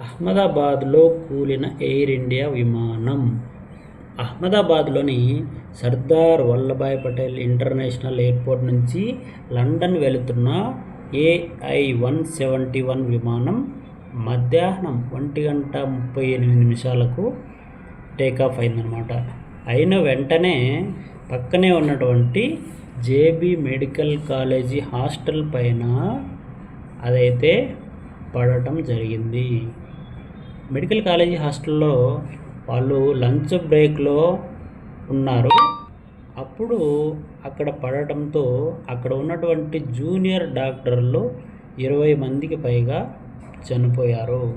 అహ్మదాబాద్లో కూలిన air India విమానం. అహ్మదాబాద్లోని సర్దార్ వల్లభాయ్ పటేల్ ఇంటర్నేషనల్ ఎయిర్పోర్ట్ నుంచి లండన్ వెళుతున్న ఏఐ వన్ సెవెంటీ వన్ విమానం మధ్యాహ్నం ఒంటి గంట ముప్పై ఎనిమిది నిమిషాలకు టేకాఫ్ అయిందనమాట అయిన వెంటనే పక్కనే ఉన్నటువంటి జేబీ మెడికల్ కాలేజీ హాస్టల్ పైన అదైతే పడటం జరిగింది. మెడికల్ కాలేజీ హాస్టల్లో వాళ్ళు లంచ్ బ్రేక్లో ఉన్నారు. అప్పుడు అక్కడ పడటంతో అక్కడ ఉన్నటువంటి జూనియర్ డాక్టర్లు ఇరవై మందికి పైగా చనిపోయారు.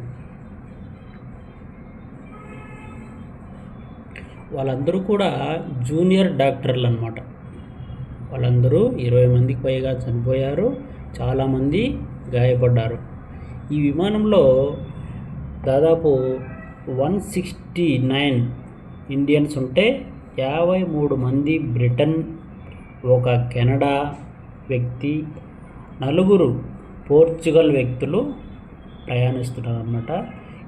వాళ్ళందరూ కూడా జూనియర్ డాక్టర్లు అనమాట వాళ్ళందరూ ఇరవై మందికి పైగా చనిపోయారు. చాలామంది గాయపడ్డారు. ఈ విమానంలో దాదాపు వన్ సిక్స్టీ నైన్ ఇండియన్స్ ఉంటే యాభై మూడు మంది బ్రిటన్ ఒక కెనడా వ్యక్తి నలుగురు పోర్చుగల్ వ్యక్తులు ప్రయాణిస్తున్నారు అన్నమాట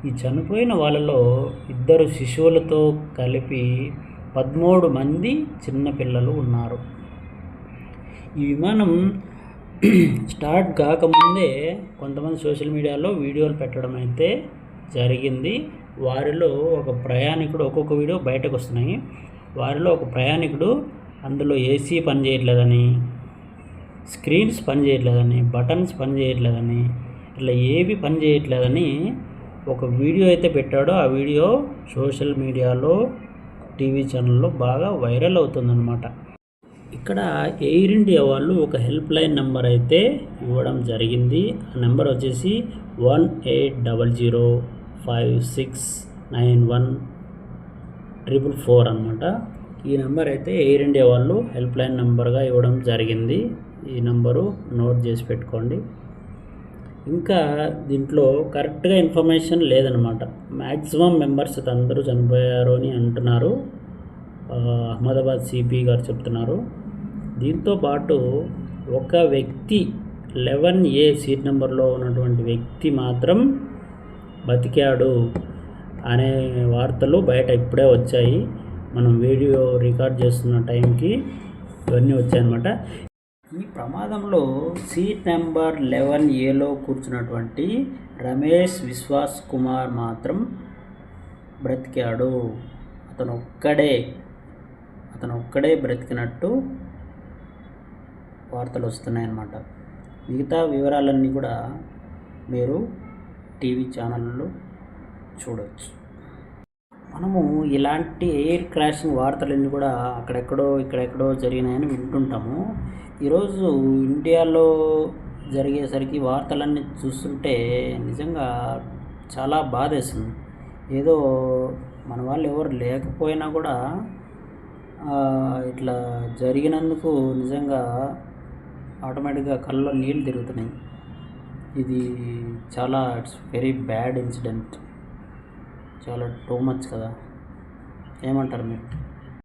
ఈ చనిపోయిన వాళ్ళలో ఇద్దరు శిశువులతో కలిపి పదమూడు మంది చిన్నపిల్లలు ఉన్నారు. ఈ విమానం స్టార్ట్ కాకముందే కొంతమంది సోషల్ మీడియాలో వీడియోలు పెట్టడం అయితే జరిగింది. వారిలో ఒక ప్రయాణికుడు ఒక్కొక్క వీడియో బయటకు వస్తున్నాయి. వారిలో ఒక ప్రయాణికుడు అందులో ఏసీ పనిచేయట్లేదని స్క్రీన్స్ పనిచేయట్లేదని బటన్స్ పనిచేయట్లేదని ఇట్లా ఏవి పనిచేయట్లేదని ఒక వీడియో అయితే పెట్టాడో. ఆ వీడియో సోషల్ మీడియాలో టీవీ ఛానల్లో బాగా వైరల్ అవుతుందన్నమాట. ఇక్కడ ఎయిర్ ఇండియా వాళ్ళు ఒక హెల్ప్ లైన్ నెంబర్ అయితే ఇవ్వడం జరిగింది. ఆ నెంబర్ వచ్చేసి one eight double zero five six nine one triple four అనమాట ఈ నెంబర్ అయితే ఎయిర్ ఇండియా వాళ్ళు హెల్ప్ లైన్ నెంబర్గా ఇవ్వడం జరిగింది. ఈ నెంబరు నోట్ చేసి పెట్టుకోండి. ఇంకా దీంట్లో కరెక్ట్గా ఇన్ఫర్మేషన్ లేదనమాట మ్యాక్సిమం మెంబర్స్ అందరూ చనిపోయారు అని అంటున్నారు. అహ్మదాబాద్ సిపి గారు చెప్తున్నారు. దీంతో పాటు ఒక వ్యక్తి లెవెన్ ఏ సీట్ నెంబర్లో ఉన్నటువంటి వ్యక్తి మాత్రం బతికాడు అనే వార్తలు బయట ఇప్పుడే వచ్చాయి. మనం వీడియో రికార్డ్ చేస్తున్న టైంకి ఇవన్నీ వచ్చాయన్నమాట. ఈ ప్రమాదంలో సీట్ నెంబర్ లెవెన్ ఏలో కూర్చున్నటువంటి రమేష్ విశ్వాస్ కుమార్ మాత్రం బ్రతికాడు. అతను ఒక్కడే అతను ఒక్కడే బ్రతికినట్టు వార్తలు వస్తున్నాయన్నమాట. మిగతా వివరాలన్నీ కూడా మీరు టీవీ ఛానళ్ళలో చూడవచ్చు మనము ఇలాంటి ఎయిర్ క్రాషింగ్ వార్తలన్నీ కూడా అక్కడెక్కడో ఇక్కడెక్కడో జరిగినాయని వింటుంటాము. ఈరోజు ఇండియాలో జరిగేసరికి వార్తలన్నీ చూస్తుంటే నిజంగా చాలా బాధేస్తుంది ఏదో మన వాళ్ళు ఎవరు లేకపోయినా కూడా ఇట్లా జరిగినందుకు నిజంగా ఆటోమేటిక్గా కళ్ళలో నీళ్ళు తిరుగుతున్నాయి. ఇది చాలా ఇట్స్ వెరీ బ్యాడ్ ఇన్సిడెంట్ చాలా టూ మచ్ కదా. ఏమంటారు మీరు?